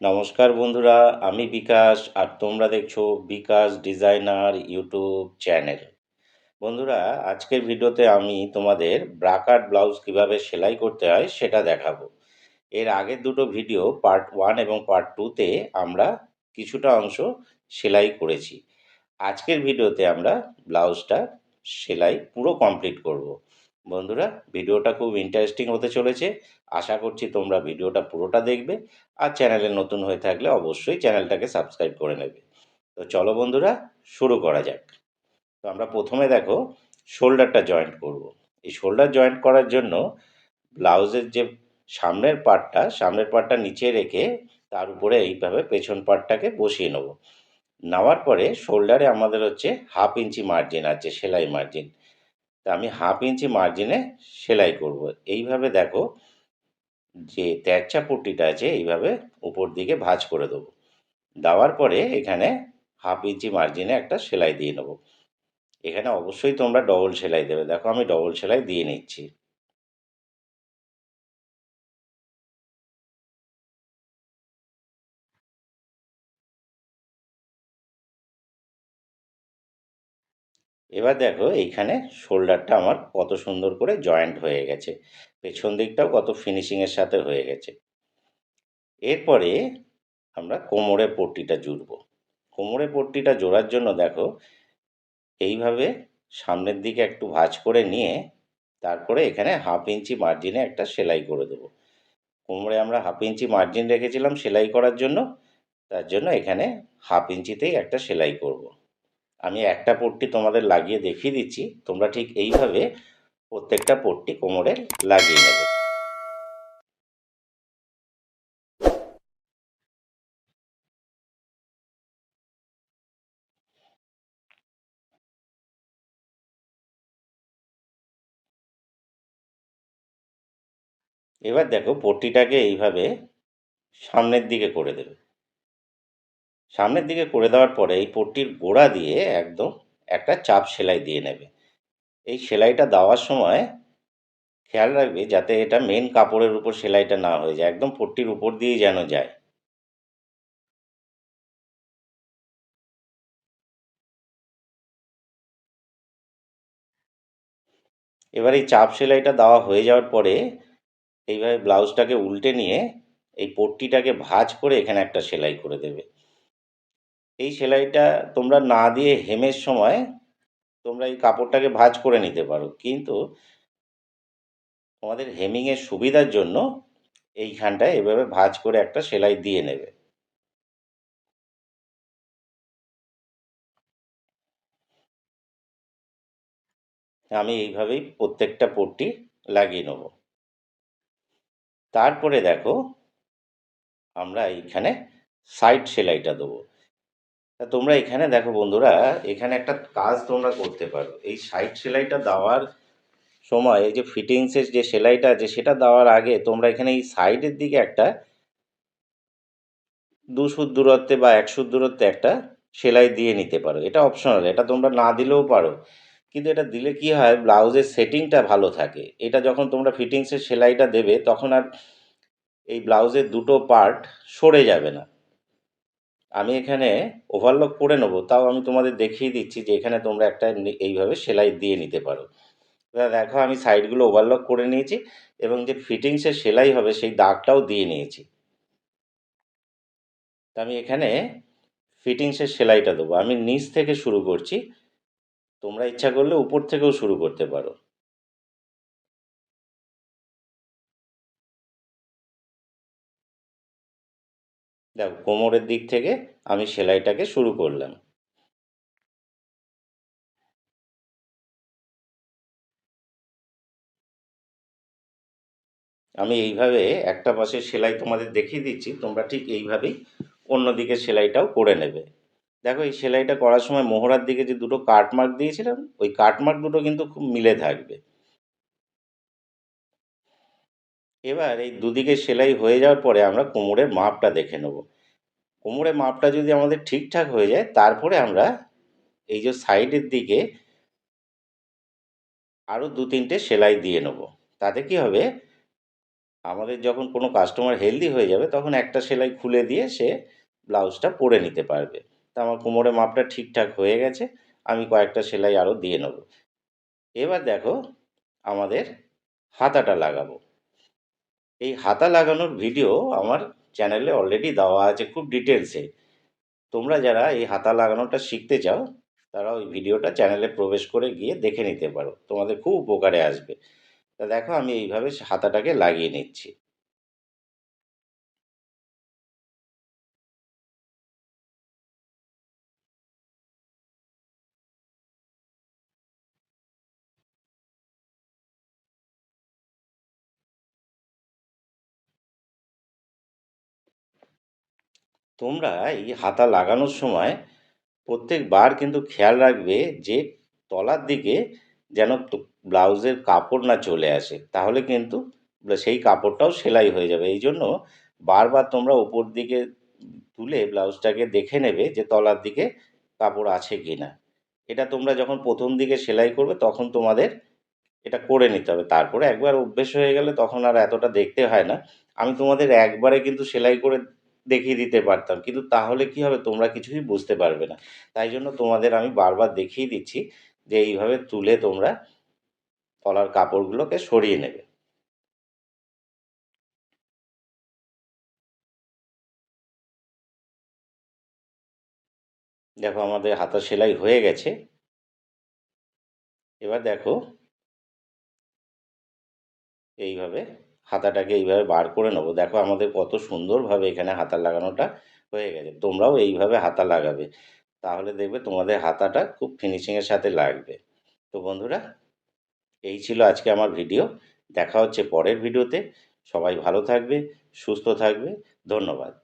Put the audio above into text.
নমস্কার বন্ধুরা, আমি বিকাশ আর তোমরা দেখছ বিকাশ ডিজাইনার ইউটিউব চ্যানেল। বন্ধুরা, আজকের ভিডিওতে আমি তোমাদের ব্রাকাট ব্লাউজ কীভাবে সেলাই করতে হয় সেটা দেখাবো। এর আগের দুটো ভিডিও, পার্ট ওয়ান এবং পার্ট টুতে আমরা কিছুটা অংশ সেলাই করেছি। আজকের ভিডিওতে আমরা ব্লাউজটা সেলাই পুরো কমপ্লিট করব। বন্ধুরা, ভিডিওটা খুব ইন্টারেস্টিং হতে চলেছে। আশা করছি তোমরা ভিডিওটা পুরোটা দেখবে আর চ্যানেলে নতুন হয়ে থাকলে অবশ্যই চ্যানেলটাকে সাবস্ক্রাইব করে নেবে। তো চলো বন্ধুরা, শুরু করা যাক। তো আমরা প্রথমে দেখো শোল্ডারটা জয়েন্ট করব। এই শোল্ডার জয়েন্ট করার জন্য ব্লাউজের যে সামনের পার্টটা সামনের পার্টটা নিচে রেখে তার উপরে এইভাবে পেছন পার্টটাকে বসিয়ে নেব। নেওয়ার পরে শোল্ডারে আমাদের হচ্ছে হাফ ইঞ্চি মার্জিন আছে, সেলাই মার্জিন তা আমি হাফ ইঞ্চি মার্জিনে সেলাই করব। এইভাবে দেখো যে তেরচা পট্টিটা আছে, এইভাবে উপর দিকে ভাজ করে দেবো। দেওয়ার পরে এখানে হাফ ইঞ্চি মার্জিনে একটা সেলাই দিয়ে নেব। এখানে অবশ্যই তোমরা ডবল সেলাই দেবে। দেখো আমি ডবল সেলাই দিয়ে নিচ্ছি। এবার দেখো এইখানে শোল্ডারটা আমার কত সুন্দর করে জয়েন্ট হয়ে গেছে। পেছন দিকটাও কত ফিনিশিংয়ের সাথে হয়ে গেছে। এরপরে আমরা কোমরে পট্টিটা জুড়ব। কোমরে পট্টিটা জোড়ার জন্য দেখো, এইভাবে সামনের দিকে একটু ভাঁজ করে নিয়ে তারপরে এখানে হাফ ইঞ্চি মার্জিনে একটা সেলাই করে দেবো। কোমরে আমরা হাফ ইঞ্চি মার্জিন রেখেছিলাম সেলাই করার জন্য, তার জন্য এখানে হাফ ইঞ্চিতেই একটা সেলাই করব। আমি একটা পট্টি তোমাদের লাগিয়ে দেখিয়ে দিচ্ছি। তোমরা ঠিক এইভাবে প্রত্যেকটা পট্টি কোমরে লাগিয়ে নেবে। এবার দেখো পট্টিটাকে এইভাবে সামনের দিকে করে দেবে। সামনের দিকে করে দেওয়ার পরে এই পট্টির গোড়া দিয়ে একদম একটা চাপ সেলাই দিয়ে নেবে। এই সেলাইটা দেওয়ার সময় খেয়াল রাখবে যাতে এটা মেন কাপড়ের উপর সেলাইটা না হয়ে যায়, একদম পট্টির উপর দিয়েই যেন যায়। এবার এই চাপ সেলাইটা দেওয়া হয়ে যাওয়ার পরে এইভাবে ব্লাউজটাকে উল্টে নিয়ে এই পট্টিটাকে ভাঁজ করে এখানে একটা সেলাই করে দেবে। এই সেলাইটা তোমরা না দিয়ে হেমের সময় তোমরা এই কাপড়টাকে ভাজ করে নিতে পারো। কিন্তু তোমাদের হেমিংয়ের সুবিধার জন্য এইখানটায় এভাবে ভাজ করে একটা সেলাই দিয়ে নেবে। আমি এইভাবেই প্রত্যেকটা পট্টি লাগিয়ে নেব। তারপরে দেখো, আমরা এইখানে সাইড সেলাইটা দেবো। তা তোমরা এখানে দেখো বন্ধুরা, এখানে একটা কাজ তোমরা করতে পারো। এই সাইড সেলাইটা দেওয়ার সময়, এই যে ফিটিংসের যে সেলাইটা আছে, সেটা দেওয়ার আগে তোমরা এখানে এই সাইডের দিকে একটা দুশুর দূরত্বে বা একশুর দূরত্বে একটা সেলাই দিয়ে নিতে পারো। এটা অপশনাল এটা তোমরা না দিলেও পারো। কিন্তু এটা দিলে কি হয়, ব্লাউজের সেটিংটা ভালো থাকে। এটা যখন তোমরা ফিটিংসের সেলাইটা দেবে, তখন আর এই ব্লাউজের দুটো পার্ট সরে যাবে না। আমি এখানে ওভারলক করে নেব, তাও আমি তোমাদের দেখিয়ে দিচ্ছি যে এখানে তোমরা একটা এইভাবে সেলাই দিয়ে নিতে পারো। দেখো আমি সাইডগুলো ওভারলক করে নিয়েছি এবং যে ফিটিংসের সেলাই হবে সেই দাগটাও দিয়ে নিয়েছি। তা আমি এখানে ফিটিংসের সেলাইটা দেবো। আমি নিচ থেকে শুরু করছি, তোমরা ইচ্ছা করলে উপর থেকেও শুরু করতে পারো। দেখো, কোমরের দিক থেকে আমি সেলাইটাকে শুরু করলাম। আমি এইভাবে একটা পাশে সেলাই তোমাদের দেখিয়ে দিচ্ছি, তোমরা ঠিক এইভাবেই অন্য দিকে সেলাইটাও করে নেবে। দেখো, এই সেলাইটা করার সময় মোহরার দিকে যে দুটো কাটমার্ক দিয়েছিলাম, ওই কাটমার্ক দুটো কিন্তু খুব মিলে থাকবে। এবার এই দুদিকে সেলাই হয়ে যাওয়ার পরে আমরা কোমরের মাপটা দেখে নেব। কোমরের মাপটা যদি আমাদের ঠিকঠাক হয়ে যায়, তারপরে আমরা এই যে সাইডের দিকে আরও দু তিনটে সেলাই দিয়ে নেব। তাতে কি হবে? আমাদের যখন কোনো কাস্টমার হেলদি হয়ে যাবে, তখন একটা সেলাই খুলে দিয়ে সে ব্লাউজটা পরে নিতে পারবে। তা আমার কোমরের মাপটা ঠিকঠাক হয়ে গেছে, আমি কয়েকটা সেলাই আরও দিয়ে নেব। এবার দেখো, আমাদের হাতাটা লাগাবো। এই হাতা লাগানোর ভিডিও আমার চ্যানেলে অলরেডি দেওয়া আছে খুব ডিটেলসে তোমরা যারা এই হাতা লাগানোটা শিখতে চাও, তারা ওই ভিডিওটা চ্যানেলে প্রবেশ করে গিয়ে দেখে নিতে পারো। তোমাদের খুব উপকারে আসবে। তা দেখো, আমি এইভাবে হাতাটাকে লাগিয়ে নিচ্ছি। তোমরা এই হাতা লাগানোর সময় প্রত্যেকবার কিন্তু খেয়াল রাখবে যে তলার দিকে যেন ব্লাউজের কাপড় না চলে আসে। তাহলে কিন্তু সেই কাপড়টাও সেলাই হয়ে যাবে। এই জন্য বারবার তোমরা উপর দিকে তুলে ব্লাউজটাকে দেখে নেবে যে তলার দিকে কাপড় আছে কি না এটা তোমরা যখন প্রথম দিকে সেলাই করবে তখন তোমাদের এটা করে নিতে হবে। তারপরে একবার অভ্যেস হয়ে গেলে তখন আর এতটা দেখতে হয় না। আমি তোমাদের একবারে কিন্তু সেলাই করে দেখিয়ে দিতে পারতাম। কিন্তু তাহলে কি হবে? তোমরা কিছুই বুঝতে পারবে না। তাই জন্য তোমাদের আমি বারবার দেখিয়ে দিচ্ছি যে এইভাবে তুলে তোমরা তলার কাপড়গুলোকে সরিয়ে নেবে। দেখো, আমাদের হাতা সেলাই হয়ে গেছে। এবার দেখো, এইভাবে হাতাটাকে এইভাবে বার করে নেব। দেখো আমাদের কত সুন্দরভাবে এখানে হাতা লাগানোটা হয়ে গেছে। তোমরাও এইভাবে হাতা লাগাবে। তাহলে দেখবে তোমাদের হাতাটা খুব ফিনিশিংয়ের সাথে লাগবে। তো বন্ধুরা, এই ছিল আজকে আমার ভিডিও। দেখা হচ্ছে পরের ভিডিওতে। সবাই ভালো থাকবে, সুস্থ থাকবে। ধন্যবাদ।